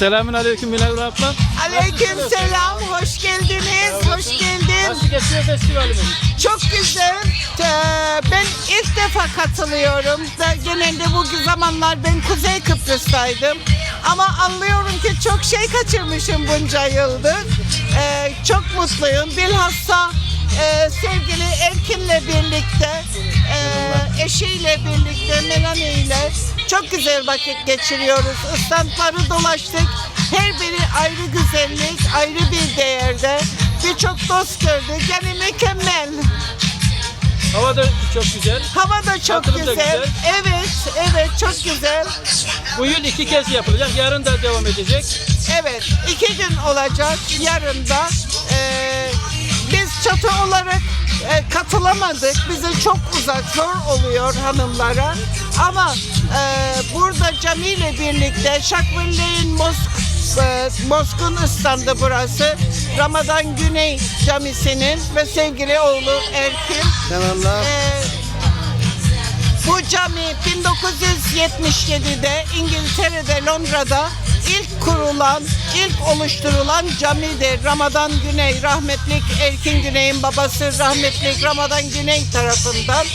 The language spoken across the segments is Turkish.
Selamun aleyküm Münevver abla. Aleyküm selam, hoş geldiniz, hoş geldin. Nasıl geçiyor festivalimiz? Çok güzel. Ee, Ben ilk defa katılıyorum. Da- Genelde bu zamanlar ben Kuzey Kıbrıs'taydım. Ama anlıyorum ki çok şey kaçırmışım bunca yıldır. Ee, Çok mutluyum. Bilhassa e, sevgili Erkin'le birlikte, e, eşiyle birlikte, Melanie ile çok güzel vakit geçiriyoruz. Istanbul'ları dolaştık. Her biri ayrı güzellik, ayrı bir değerde. Birçok dost gördük. Yani mükemmel. Hava da çok güzel. Hava da çok Katılım da güzel. güzel. Evet, evet çok güzel. Bu yıl iki kez yapılacak. Yarın da devam edecek. Evet, iki gün olacak. Yarın da eee, biz çatı olarak e, katılamadık. Bize çok uzak, zor oluyor hanımlara. Ama e, burada Cami ile birlikte Şakville'in Mosk e, Mosk'un ıstandı burası. Ramazan Güney Camisi'nin ve sevgili oğlu Erkin. Eyvallah. Ee, bu cami 1977'de İngiltere'de Londra'da ilk kurulan, ilk oluşturulan camidir. Ramazan Güney, rahmetlik Erkin Güney'in babası rahmetlik Ramazan Güney tarafından.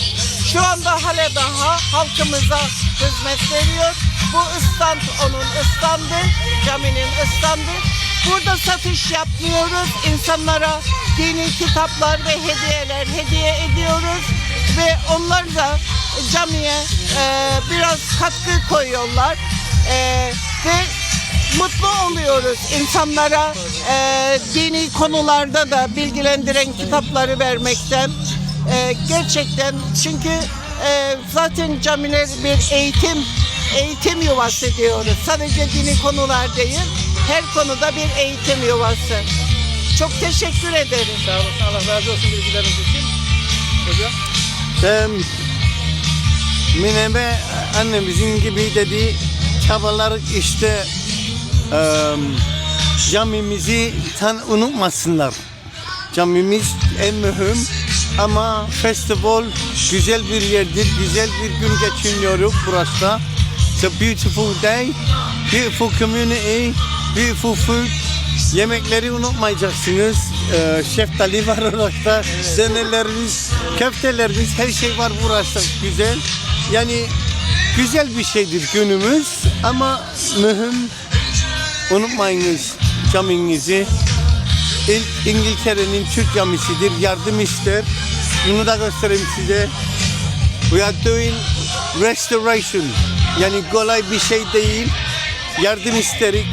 Şu anda hala daha halkımıza hizmet veriyor. Bu ıstand onun ıstandı, caminin ıstandı. Burada satış yapmıyoruz. İnsanlara dini kitaplar ve hediyeler hediye ediyoruz ve onlar da camiye e, biraz katkı koyuyorlar E, ve mutlu oluyoruz insanlara e, dini konularda da bilgilendiren kitapları vermekten E, gerçekten çünkü e, zaten camiler bir eğitim eğitim yuvası diyoruz sadece dini konular değil her konuda bir eğitim yuvası çok teşekkür ederim. Sağ olasın. Allah razı olsun bilgileriniz için. Hocam. Ben Minebe annemizin gibi dedi çabalar işte eee camimizi tan unutmasınlar. Camimiz en mühim ama festival güzel bir yerdir. Güzel bir gün geçiriyoruz burası. It's a beautiful day, beautiful community, beautiful food. Yemekleri unutmayacaksınız. Ee, şeftali var orada, dönerlerimiz, köftelerimiz, her şey var burası. Güzel. Yani güzel bir şeydir günümüz ama mühim unutmayınız caminizi. İlk İngiltere'nin Türk camisidir. Yardım ister. Bunu da göstereyim size. We are doing restoration. Yani kolay bir şey değil. Yardım isterik.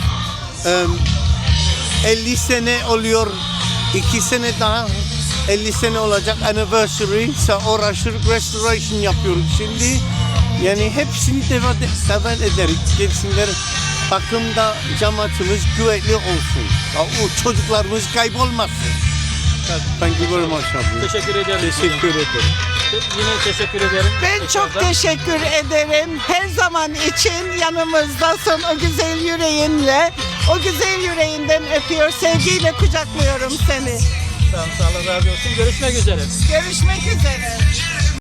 Em, 50 sene oluyor. 2 sene daha 50 sene olacak anniversary. Sa uğraşır restoration yapıyoruz şimdi. Yani hepsini devam ederiz. Gelsinler bakımda cemaatimiz güvenli olsun. Ya O çocuklarımız kaybolmasın. Thank you very much abi. Teşekkür ederim. Teşekkür ederim. Yine teşekkür ederim. Ben çok teşekkür ederim. Her zaman için yanımızdasın o güzel yüreğinle. O güzel yüreğinden öpüyor, sevgiyle kucaklıyorum seni. Sağ olun. Razı olsun. Görüşmek üzere. Görüşmek üzere.